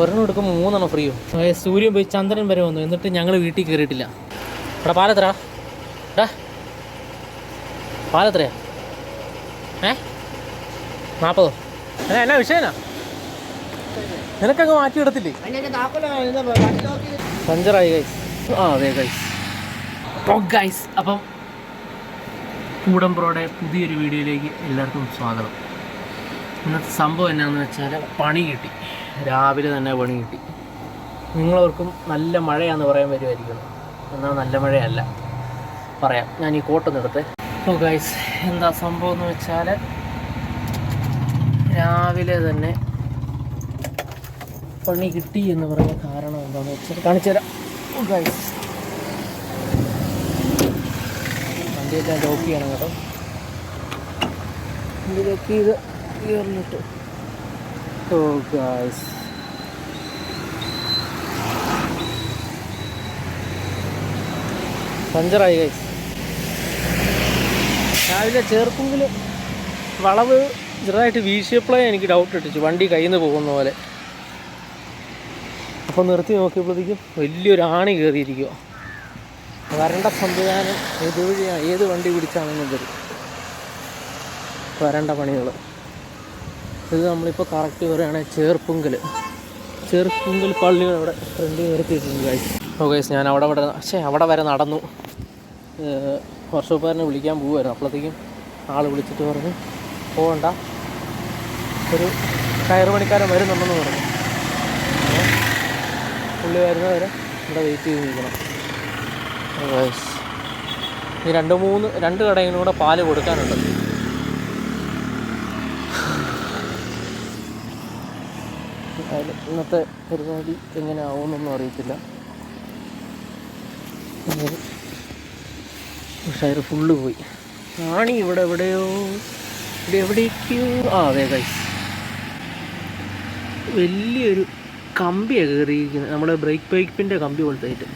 ഒരെണ്ണം എടുക്കുമ്പോൾ മൂന്നെണ്ണം ഫ്രീയോ സൂര്യൻ പോയി ചന്ദ്രൻ വരെ വന്നു. എന്നിട്ട് ഞങ്ങൾ വീട്ടിൽ കയറിയിട്ടില്ല ഇവിടെ പാലത്ര എടാ പാലത്രയാ? ഏ? നാൽപ്പതോ എന്നാ എന്നാ വിഷയനാ? നിനക്കങ്ങ് മാറ്റിയിടത്തില്ലേ പഞ്ചറായി ഗൈസ് ആ അതെ ഗൈസ് ഗൈസ് അപ്പം കൂടംപ്രോയുടെ പുതിയൊരു വീഡിയോയിലേക്ക് എല്ലാവർക്കും സ്വാഗതം. ഇന്നത്തെ സംഭവം എന്നാന്ന് വെച്ചാൽ പണി കിട്ടി. രാവിലെ തന്നെ പണി കിട്ടി. നിങ്ങളവർക്കും നല്ല മഴയാന്ന് പറയാൻ വരുമായിരിക്കും എന്നാൽ നല്ല മഴയല്ല. പറയാം. ഞാൻ ഈ കോട്ട് എടുത്തേ. ഓ ഗൈസ് എന്താ സംഭവം എന്ന് വെച്ചാൽ രാവിലെ തന്നെ പണി കിട്ടി എന്ന് പറഞ്ഞ കാരണം എന്താണെന്ന് വെച്ചാൽ കാണിച്ചു തരാം. ഓ ഗൈസ് വണ്ടിയൊക്കെ ലോക്ക് ചെയ്യണം കേട്ടോ. വണ്ടി ലോക്ക് ചെയ്ത് ഗൈസ് പഞ്ചറായി ഗൈസ് രാവിലെ ചേർക്കുമ്പിൽ വളവ് ചെറുതായിട്ട് വീശിയപ്പോഴേ എനിക്ക് ഡൗട്ട് ഇട്ടിച്ചു. വണ്ടി കയ്യിൽ നിന്ന് പോകുന്ന പോലെ. അപ്പോൾ നിർത്തി നോക്കിയപ്പോഴത്തേക്കും വലിയൊരു ആണി കയറിയിരിക്കുക വരണ്ട സംവിധാനം ഏതുവഴിയാണ് ഏത് വണ്ടി പിടിച്ചാണെന്നും വരും. വരണ്ട പണികൾ ഇത് നമ്മളിപ്പോൾ കറക്റ്റ് പറയുകയാണെങ്കിൽ ചേർപ്പുങ്കൽ ചെറുപ്പുങ്കൽ പള്ളികൾ അവിടെ ഫ്രണ്ട് നിർത്തിയിട്ടുണ്ട് ഗൈസ് ഓ ഗൈസ് ഞാൻ അവിടെ അവിടെ പക്ഷേ അവിടെ വരെ നടന്നു. വർഷോപ്പുകാരനെ വിളിക്കാൻ പോകുമായിരുന്നു അപ്പോഴത്തേക്കും ആൾ വിളിച്ചിട്ട് പറഞ്ഞു പോകണ്ട ഒരു കയറ് പണിക്കാരൻ വരുന്നുണ്ടെന്ന് പറഞ്ഞു. പുള്ളി വരുന്നവരെ ഇവിടെ വെയിറ്റ് ചെയ്ത് നിൽക്കണം ഈ രണ്ട് മൂന്ന് രണ്ട് കടയിലും കൂടെ പാൽ കൊടുക്കാനുണ്ട്. അതിൽ ഇന്നത്തെ പരിപാടി എങ്ങനെ ആവുമെന്നൊന്നും അറിയത്തില്ല ഷയർ ഫുള്ള് പോയി. ആണി ഇവിടെ എവിടെയോ? ഇവിടെ എവിടേക്കോ ആ അതെ ഗൈസ് വലിയൊരു കമ്പിയാണ് കയറിയിരിക്കുന്നത്. നമ്മുടെ ബ്രേക്ക് പൈപ്പിന്റെ കമ്പി പോലത്തെ ആയിട്ട്.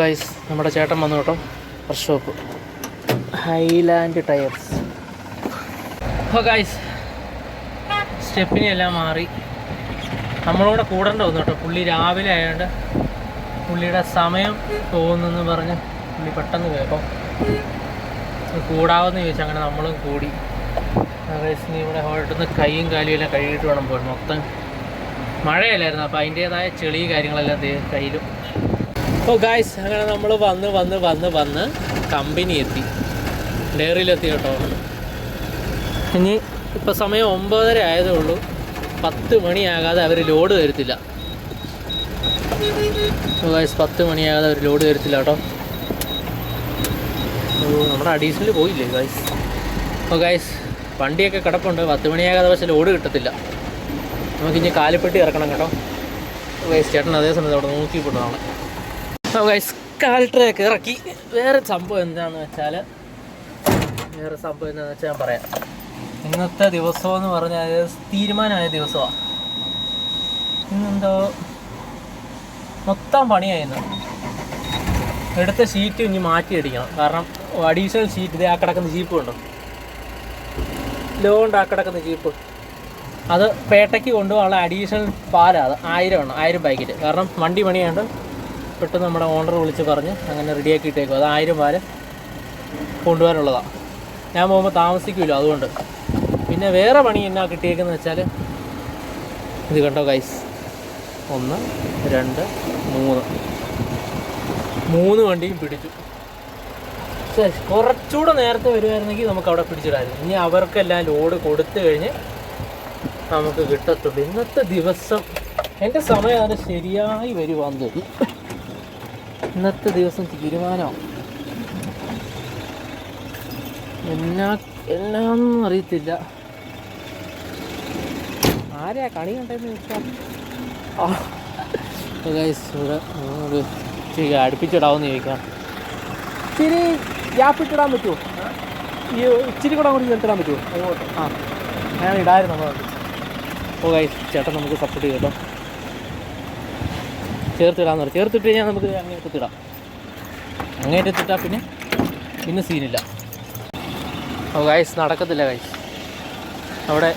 ഗൈസ് നമ്മുടെ ചേട്ടൻ വന്നു കേട്ടോ. Workshop Highland tyres oh guys സ്റ്റെപ്പിനെ എല്ലാം മാറി. നമ്മളോടെ കൂടേണ്ട വന്നു കേട്ടോ. പുള്ളി രാവിലെ ആയതുകൊണ്ട് പുള്ളിയുടെ സമയം പോകുന്നെന്ന് പറഞ്ഞ് പുള്ളി പെട്ടെന്ന് കേൾക്കും കൂടാവെന്ന് ചോദിച്ചാൽ അങ്ങനെ നമ്മളും കൂടി. ഗൈസ് നീ ഇവിടെ ഹോട്ടലിൽ കൈയും കാലും എല്ലാം കഴുകിയിട്ട് വേണം പോയി മൊത്തം മഴയല്ലായിരുന്നു. അപ്പോൾ അതിന്റേതായ ചെളി കാര്യങ്ങളെല്ലാം കയ്യിലും. ഓ ഗായ്സ് അങ്ങനെ നമ്മൾ വന്ന് വന്ന് വന്ന് വന്ന് കമ്പനി എത്തി. ഡയറിയിലെത്തി കേട്ടോ ഇനി ഇപ്പോൾ സമയം ഒമ്പതര ആയതേ ഉള്ളൂ പത്ത് മണിയാകാതെ അവർ ലോഡ് തരത്തില്ല. പത്ത് മണിയാകാതെ അവർ ലോഡ് തരത്തില്ല കേട്ടോ. നമ്മുടെ അഡീഷണൽ പോയില്ലേ ഗായ്സ് ഓ ഗായ്സ് വണ്ടിയൊക്കെ കിടപ്പുണ്ട്. പത്ത് മണിയാകാതെ പക്ഷേ ലോഡ് കിട്ടത്തില്ല. നമുക്കിനി കാലിപ്പെട്ടി ഇറക്കണം കേട്ടോ. ഗൈസ് ചേട്ടൻ അതേ സമയത്ത് അവിടെ നോക്കിപ്പോട്ട് നാളെ ഗൈസ് കാലിട്ടറൊക്കെ ഇറക്കി. വേറെ സംഭവം എന്താണെന്ന് വെച്ചാൽ വേറെ സംഭവം എന്താണെന്ന് വെച്ചാൽ ഞാൻ പറയാം. ഇന്നത്തെ ദിവസം എന്ന് പറഞ്ഞാൽ തീരുമാനമായ ദിവസമാണ് ഇന്നെന്തോ മൊത്തം പണിയായിരുന്നു. എടുത്ത ഷീറ്റ് ഇനി മാറ്റിയടിക്കണം. കാരണം അഡീഷണൽ ഷീറ്റ് ഇത് ആ കിടക്കുന്ന ജീപ്പ് ഉണ്ടോ ലോണ്ട് ആ കിടക്കുന്ന ജീപ്പ്. അത് പേട്ടയ്ക്ക് കൊണ്ടുപോകാനുള്ള അഡീഷണൽ പാലാണ് അത് ആയിരം ആണ് ആയിരം പാക്കറ്റ്. കാരണം വണ്ടി പണിയാണ്ട് പെട്ടെന്ന് നമ്മുടെ ഓണർ വിളിച്ച് പറഞ്ഞ് അങ്ങനെ റെഡിയാക്കി ഇട്ടേക്കും അത് ആയിരം പാൽ കൊണ്ടുപോകാനുള്ളതാണ് ഞാൻ പോകുമ്പോൾ താമസിക്കില്ല അതുകൊണ്ട്. പിന്നെ വേറെ പണി എന്നാ കിട്ടിയേക്കെന്ന് വെച്ചാൽ ഇത് കണ്ടോ ഗൈസ് ഒന്ന് രണ്ട് മൂന്ന്. മൂന്ന് വണ്ടിയും പിടിച്ചു. ശരി കുറച്ചുകൂടെ നേരത്തെ വരുമായിരുന്നെങ്കിൽ നമുക്ക് അവിടെ പിടിച്ചിടായിരുന്നു ഇനി അവർക്കെല്ലാം ലോഡ് കൊടുത്തു കഴിഞ്ഞ് നമുക്ക് കിട്ടത്തുള്ളൂ. ഇന്നത്തെ ദിവസം എന്റെ സമയം അത് ശരിയായി വരുവാന്ന് ഇന്നത്തെ ദിവസം തീരുമാനമാണ് എന്നാ എന്നാന്നും അറിയത്തില്ല. ആരെയാ കണി കണ്ടെന്ന് ചോദിച്ചാൽ ഇവിടെ നമുക്ക് ഇച്ചിരി അടുപ്പിച്ചിടാമെന്ന് ചോദിക്കാം. ഇച്ചിരി ഗ്യാപ്പിട്ടിടാൻ പറ്റുമോ ഈ ഇച്ചിരി കൂടെ അങ്ങോട്ട് ചേർത്തിടാൻ പറ്റുമോ അങ്ങോട്ട്. ആ. ഞാൻ ഇടായിരുന്നു ഓ ഗൈസ് ചേട്ടൻ നമുക്ക് സപ്പോർട്ട് കേട്ടോ. ചേർത്തിടാന്ന് പറഞ്ഞു. ചേർത്തിട്ട് കഴിഞ്ഞാൽ നമുക്ക് അങ്ങേറ്റത്തിടാം അങ്ങേറ്റത്തിട്ടാൽ പിന്നെ പിന്നെ സീനില്ല ഗൈസ് നടക്കത്തില്ല ഗൈസ് അവിടെ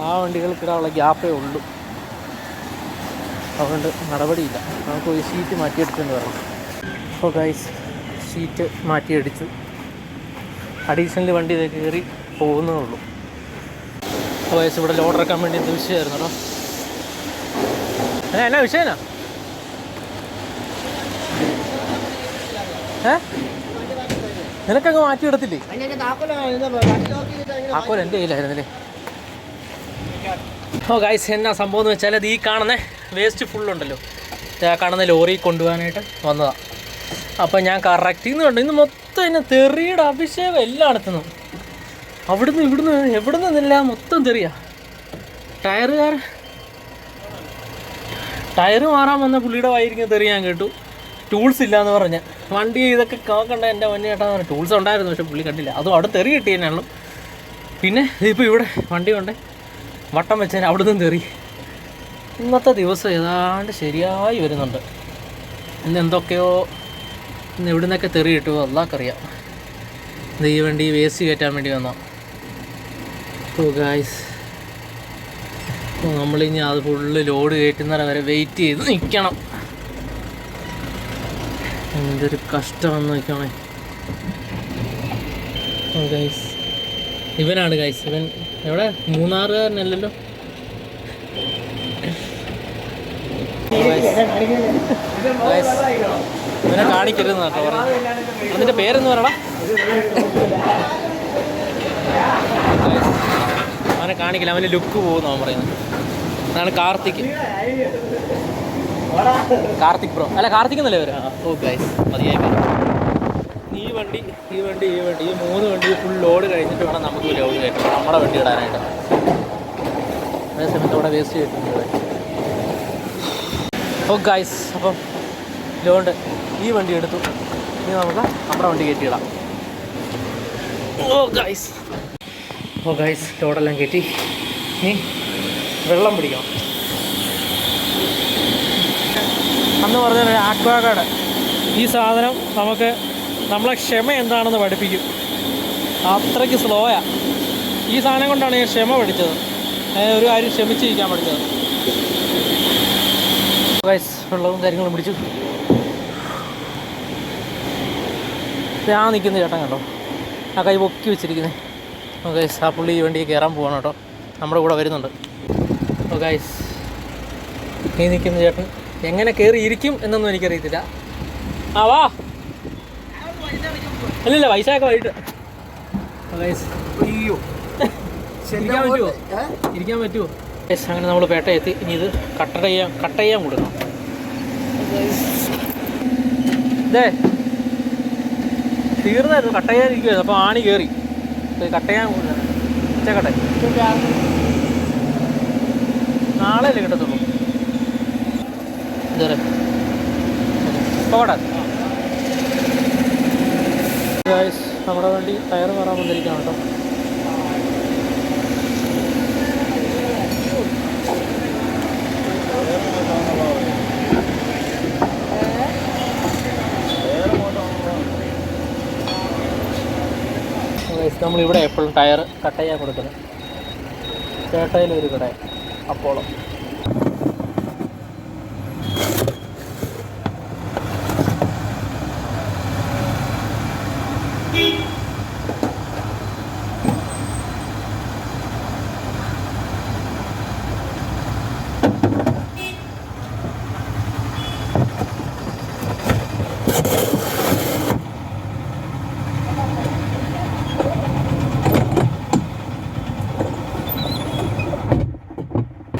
ആ വണ്ടികൾക്കിടാനുള്ള ഗ്യാപ്പേ ഉള്ളൂ. അതുകൊണ്ട് നടപടിയില്ല. നമുക്ക് ഒരു സീറ്റ് മാറ്റിയെടുത്തെന്ന് പറയാം. അപ്പോൾ ഗൈസ് സീറ്റ് മാറ്റിയടിച്ചു. അഡീഷണൽ വണ്ടി ഇതൊക്കെ കയറി പോകുന്നേ ഉള്ളൂ. അപ്പോൾ ഗൈസ് ഇവിടെ ലോഡ് ഇറക്കാൻ വേണ്ടി എന്ത് വിഷയമായിരുന്നു കേട്ടോ? ഏ, എന്നാ വിഷയനാ? ഏ? നിനക്കങ്ങ് മാറ്റിയെടുത്തില്ലേ? താക്കോൽ എന്റെ കയ്യിലായിരുന്നല്ലേ? ഓ ഗൈസ് എന്നാ സംഭവം എന്ന് വെച്ചാൽ അത് ഈ കാണുന്ന വേസ്റ്റ് ഫുള്ളുണ്ടല്ലോ ആ കാണുന്ന ലോറി കൊണ്ടുപോകാനായിട്ട് വന്നതാണ് അപ്പം ഞാൻ കറക്റ്റ് കണ്ടു. ഇന്ന് മൊത്തം എന്നെ തെറിയുടെ അഭിഷേകം എല്ലാം നടത്തുന്നു. അവിടുന്ന് ഇവിടുന്ന് എവിടുന്ന് നിന്നില്ല മൊത്തം തെറിയ. ടയറുകാർ ടയറ് മാറാൻ വന്ന പുള്ളിയുടെ വായിരിക്കും തെറി ഞാൻ കേട്ടു. ടൂൾസ് ഇല്ല എന്ന് പറഞ്ഞ്. വണ്ടി ഇതൊക്കെ കാക്കണ്ട എന്റെ വണ്ടി പറഞ്ഞു ടൂൾസ് ഉണ്ടായിരുന്നു പക്ഷെ പുള്ളി കണ്ടില്ല. അതും അവിടെ തെറി കിട്ടി തന്നെയാണ് പിന്നെ ഇപ്പോൾ ഇവിടെ വണ്ടി കൊണ്ട് വട്ടം വെച്ചാൽ അവിടെ നിന്ന് തെറി. ഇന്നത്തെ ദിവസം ഏതാണ്ട് ശരിയായി വരുന്നുണ്ട്. ഇന്ന് എന്തൊക്കെയോ ഇന്ന് എവിടെ നിന്നൊക്കെ തെറി കിട്ടുമോ ഇത് ഈ വണ്ടി വേസ്റ്റ് കയറ്റാൻ വേണ്ടി വന്നോ ഓ ഗായ്സ് നമ്മളിനി അത് ഫുള്ള് ലോഡ് കയറ്റുന്നവരെ വരെ വെയിറ്റ് ചെയ്ത് നിൽക്കണം എന്തൊരു കഷ്ടമെന്ന് നോക്കണേ ഗൈസ് ഇവനാണ് ഗൈസ് ഇവൻ എവിടെ? മൂന്നാറുകാരനല്ലല്ലോ. ഇവനെ കാണിക്കരുത് കേട്ടോ പറഞ്ഞു അതിന്റെ പേരെന്ന് പറയടാ. അവനെ കാണിക്കില്ല അവന്റെ ലുക്ക് പോകുന്നു അവൻ പറയുന്നത്. അതാണ് കാർത്തിക്. കാർത്തിക് ബ്രോ. അല്ല കാർത്തിക് എന്നല്ലേ വരാം ഓ ഗൈസ് മതിയായി. ഈ വണ്ടി ഈ വണ്ടി ഈ വണ്ടി ഈ മൂന്ന് വണ്ടി ഫുൾ ലോഡ് കഴിഞ്ഞിട്ട് വേണം നമുക്ക് ലോഡ് കയറ്റാം നമ്മുടെ വണ്ടി ഇടാനായിട്ട്. അതേ സമയത്ത് അവിടെ വേസ്റ്റ് ചെയ്തിട്ടുണ്ട് ഓ ഗൈസ് അപ്പം ലോഡ് ഈ വണ്ടി എടുത്തു. ഇനി നമുക്ക് നമ്മുടെ വണ്ടി കയറ്റിയിടാം ഓ ഗൈസ് ഓ ഗൈസ് ലോഡെല്ലാം കയറ്റി ഇനി വെള്ളം പിടിക്കണം. അന്ന് പറഞ്ഞ ആക്വാഗാർഡ്. ഈ സാധനം നമുക്ക് നമ്മളെ ക്ഷമ എന്താണെന്ന് പഠിപ്പിക്കും. അത്രയ്ക്ക് സ്ലോയാണ് ഈ സാധനം കൊണ്ടാണ് ഞാൻ ക്ഷമ പഠിച്ചത്. ഒരു കാര്യം ക്ഷമിച്ചിരിക്കാൻ പഠിച്ചത്. ഗൈസ് വെള്ളവും കാര്യങ്ങളും പിടിച്ചു ഞാൻ നിൽക്കുന്ന ചേട്ടൻ കണ്ടോ? ആ കൈ പൊക്കി വെച്ചിരിക്കുന്നത് ഓ ഗൈസ് ആ പുള്ളി ഈ കയറാൻ പോവാണ് കേട്ടോ. നമ്മുടെ കൂടെ വരുന്നുണ്ട്. ഓ ഗൈസ് ഈ നിൽക്കുന്ന ചേട്ടൻ. എങ്ങനെ കയറി ഇരിക്കും എന്നൊന്നും എനിക്കറിയത്തില്ല. ആ വാ. അല്ലല്ല ഒക്കെ വൈകിട്ട്. അയ്യോ. ഇരിക്കാൻ പറ്റുമോ ഇരിക്കാൻ പറ്റുമോ യെസ് അങ്ങനെ നമ്മൾ പേട്ട എത്തി ഇനി ഇത് കട്ട് ചെയ്യാൻ കട്ട് ചെയ്യാൻ കൊടുക്കണം ഇതേ തീർന്നായിരുന്നു കട്ട് ചെയ്യാനിരിക്കുമായിരുന്നു അപ്പോൾ ആണി കയറി കട്ട് ചെയ്യാൻ ഉച്ചക്കട്ടെ. നാളെ അല്ലേ കിട്ടത്തുള്ളൂ? ഇതേ പോകട്ടെ നമ്മുടെ വണ്ടി ടയർ മാറാൻ വന്നിരിക്കുകയാണ് കേട്ടോ. നമ്മളിവിടെ എപ്പോഴും ടയർ കട്ട് ചെയ്യാൻ കൊടുക്കുന്നത് ചേട്ടയിലൊരു കട അപ്പോളം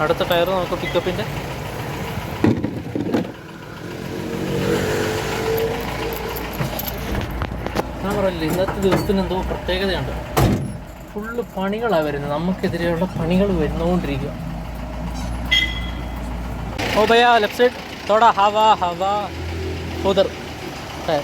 അടുത്ത ടയർ നമുക്ക് പിക്കപ്പിന്റെ ഞാൻ പറയില്ല ഇന്നത്തെ ദിവസത്തിന് എന്തോ പ്രത്യേകതയുണ്ട്. ഫുള്ള് പണികളാണ് വരുന്നത്. നമുക്കെതിരെയുള്ള പണികൾ വരുന്നുകൊണ്ടിരിക്കുക ഓ ഭയാ ലെഫ്റ്റ് സൈഡ് തോടാ ഹവാ ഹവാ. ഉദർ है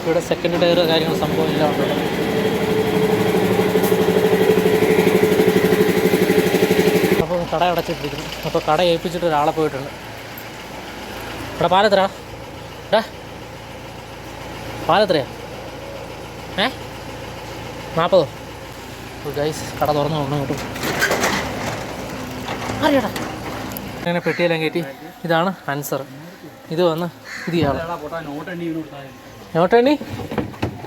ഇവിടെ സെക്കൻഡ് ടയർ കാര്യങ്ങൾ സംഭവം ഇല്ല അപ്പോൾ കട അടച്ചിട്ടിരിക്കുന്നു. അപ്പോൾ കട ഏൽപ്പിച്ചിട്ട് ഒരാളെ പോയിട്ടുണ്ട്. ഇവിടെ പാലത്രാ എടാ. പാലത്രയാ ഏ? നാൽപ്പതോ ഗൈസ് കട തുറന്നു കൊണ്ട് കിട്ടും. അറിയടാ. അങ്ങനെ പെട്ടിയെല്ലാം കയറ്റി. ഇതാണ് ആൻസർ ഇത് വന്ന് ഇത് ചെയ്യാം നോട്ടെണ്ണി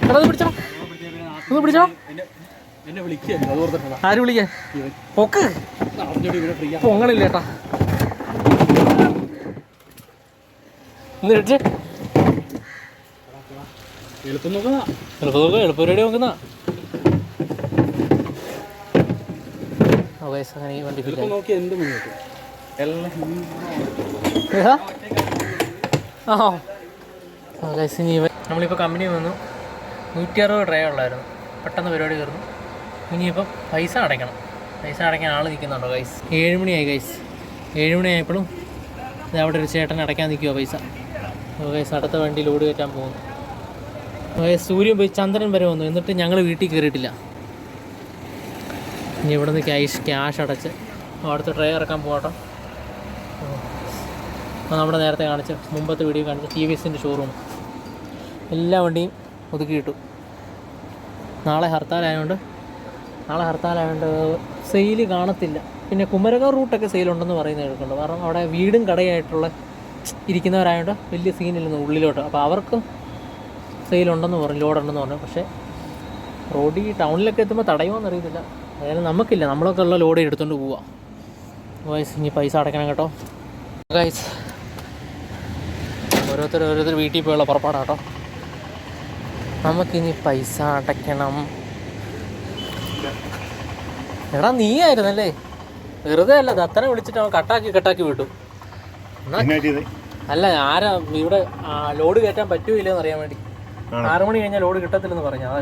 എടാ പിടിച്ചോ. ഒന്ന് പിടിച്ചോ. ആര് വിളിക്കാൻ? പൊക്ക്. ഫ്രീ പൊങ്ങണില്ല ഏട്ടാ എന്നിട്ട് എളുപ്പം നോക്കുന്ന എളുപ്പം നോക്കുക എളുപ്പം പരിപാടി നോക്കുന്ന അങ്ങനെ ഈ വണ്ടി എളുപ്പം നോക്കി എന്ത് മുന്നോട്ട് എല്ലാം ആ. ഗൈസ് ഇനി ഇവൻ നമ്മളിപ്പോൾ കമ്പനി വന്നു നൂറ്റി അറുപത് ട്രേ ഉള്ളായിരുന്നു. പെട്ടെന്ന് പരിപാടി തീർന്നു. ഇനിയിപ്പം പൈസ അടയ്ക്കണം. പൈസ അടയ്ക്കാൻ ആൾ നിൽക്കുന്നുണ്ടോ ഗൈസ് ഏഴ് മണിയായി ഗൈസ് ഏഴ് മണിയായപ്പോഴും അവിടെ ഒരു ചേട്ടൻ അടയ്ക്കാൻ നിൽക്കുമോ പൈസ. ഗൈസ് അടുത്ത വണ്ടി ലോഡ് കയറ്റാൻ പോകുന്നു. ഗൈസ് സൂര്യൻ പോയി ചന്ദ്രൻ വരെ വന്നു. എന്നിട്ട് ഞങ്ങൾ വീട്ടിൽ കയറിയിട്ടില്ല ഇനി ഇവിടെ നിന്ന് ക്യാഷ് ക്യാഷ് അടച്ച് അവിടുത്തെ ട്രേ ഇറക്കാൻ പോകട്ടോ. നമ്മുടെ നേരത്തെ കാണിച്ച മുമ്പത്തെ വീഡിയോ കാണിച്ച ടി വി എസിന്റെ ഷോറൂം എല്ലാ വണ്ടിയും ഒതുക്കി കിട്ടും നാളെ ഹർത്താലായതുകൊണ്ട് നാളെ ഹർത്താലായതുകൊണ്ട് സെയിൽ കാണത്തില്ല. പിന്നെ കുമരകം റൂട്ടൊക്കെ സെയിലുണ്ടെന്ന് പറയുന്നത് കേൾക്കുന്നുണ്ട്. കാരണം അവിടെ വീടും കടയായിട്ടുള്ള ഇരിക്കുന്നവരായതുകൊണ്ട് വലിയ സീനില്ലെന്ന് ഉള്ളിലോട്ട്. അപ്പോൾ അവർക്ക് സെയിലുണ്ടെന്ന് പറഞ്ഞു ലോഡുണ്ടെന്ന് പറഞ്ഞു. പക്ഷേ റോഡിൽ ടൗണിലൊക്കെ എത്തുമ്പോൾ തടയുമോയെന്ന് അറിയത്തില്ല. അതായത് നമുക്കില്ല. നമ്മളൊക്കെ ഉള്ള ലോഡ് എടുത്തുകൊണ്ട് പോവാം. വയസ്സ് ഇനി പൈസ അടയ്ക്കണം കേട്ടോ. ഗൈസ് ഓരോരുത്തർ ഓരോരുത്തർ വീട്ടിൽ പോയുള്ള പുറപ്പാടാണ് കേട്ടോ നമുക്കിനി പൈസ അടയ്ക്കണം. എടാ നീ ആയിരുന്നല്ലേ വെറുതെ അല്ല ദത്തനെ വിളിച്ചിട്ട് അവൻ കട്ടാക്കി കട്ടാക്കി വിട്ടു. അല്ല ആരാ ഇവിടെ ലോഡ് കയറ്റാൻ പറ്റൂലെന്ന് അറിയാൻ വേണ്ടി. ആറു മണി കഴിഞ്ഞാൽ ലോഡ് കിട്ടത്തില്ലെന്ന് പറഞ്ഞു. അതാ.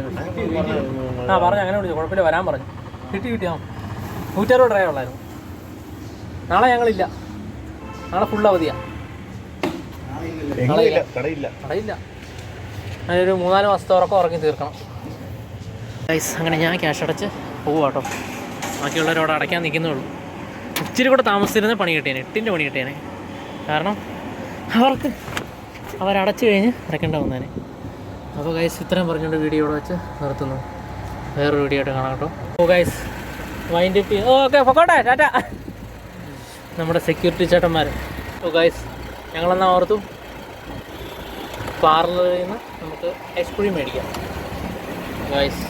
ആ പറഞ്ഞു അങ്ങനെ വിളിച്ചു കുഴപ്പമില്ല വരാൻ പറഞ്ഞു. കിട്ടി കിട്ടി ആ. നൂറ്ററുപത് ഡ്രൈവ് ഉള്ളായിരുന്നു. നാളെ ഞങ്ങളില്ല. നാളെ ഫുൾ അവധിയാ. കടയില്ല. കടയില്ല. അതിനൊരു മൂന്നാൽ മാസത്തെ ഉറങ്ങി തീർക്കണം. ഗൈസ് അങ്ങനെ ഞാൻ ക്യാഷ് അടച്ച് പോവാട്ടോ. ബാക്കിയുള്ളവരോട് അടയ്ക്കാൻ നിൽക്കുന്നേ ഉള്ളൂ. ഇച്ചിരി കൂടെ താമസിച്ചിരുന്ന പണി കിട്ടിയേനെ എട്ടിന്റെ പണി കിട്ടിയേനെ. കാരണം അവർക്ക് അവരടച്ചു കഴിഞ്ഞ് അടയ്ക്കേണ്ട വന്നേനെ. അപ്പോൾ ഗൈസ് ഇത്രയും പറഞ്ഞുകൊണ്ട് വീഡിയോ ഇവിടെ വെച്ച് നിർത്തുന്നു. വേറൊരു വീഡിയോ ആയിട്ട് കാണാം കേട്ടോ. Oh guys wind up okay പൊക്കോട്ടെ ടാറ്റ. നമ്മുടെ സെക്യൂരിറ്റി ചേട്ടന്മാർ ഓ ഗൈസ് ഞങ്ങളെന്നാ ഓർത്തു? പാർലറിൽ നിന്ന് നമുക്ക് ഐസ്ക്രീം മേടിക്കാം. ഗൈസ്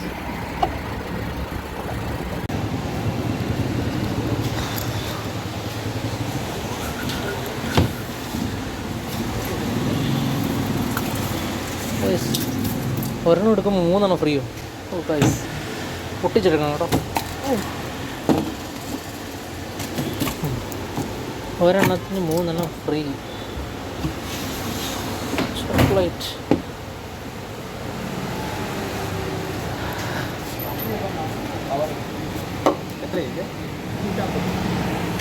ഒരെണ്ണം എടുക്കുമ്പോൾ മൂന്നെണ്ണം ഫ്രീയോ ഓ ഗൈസ് പൊട്ടിച്ചെടുക്കണം കേട്ടോ. ഒരെണ്ണത്തിന് മൂന്നെണ്ണം ഫ്രീ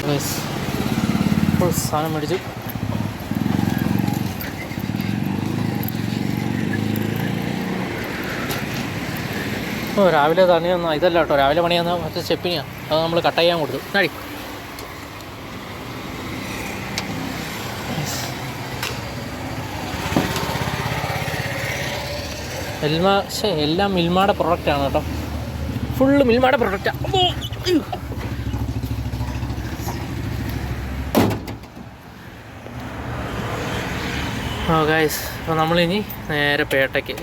ഗൈസ് ഇപ്പോൾ സാധനം മേടിച്ചു. രാവിലെ തന്നെയൊന്നും ഇതല്ല കേട്ടോ രാവിലെ പണിയാന്ന മറ്റേ ചെപ്പിനെയാണ് അത് നമ്മൾ കട്ട് ചെയ്യാൻ കൊടുത്തു. നടി എൽമ ശേ എല്ലാം മിൽമയുടെ പ്രൊഡക്റ്റാണ് കേട്ടോ. ഫുള്ള് മിൽമയുടെ പ്രൊഡക്റ്റാണ് ഓ ഗൈസ് അപ്പോൾ നമ്മളിനി നേരെ പേട്ടയ്ക്ക്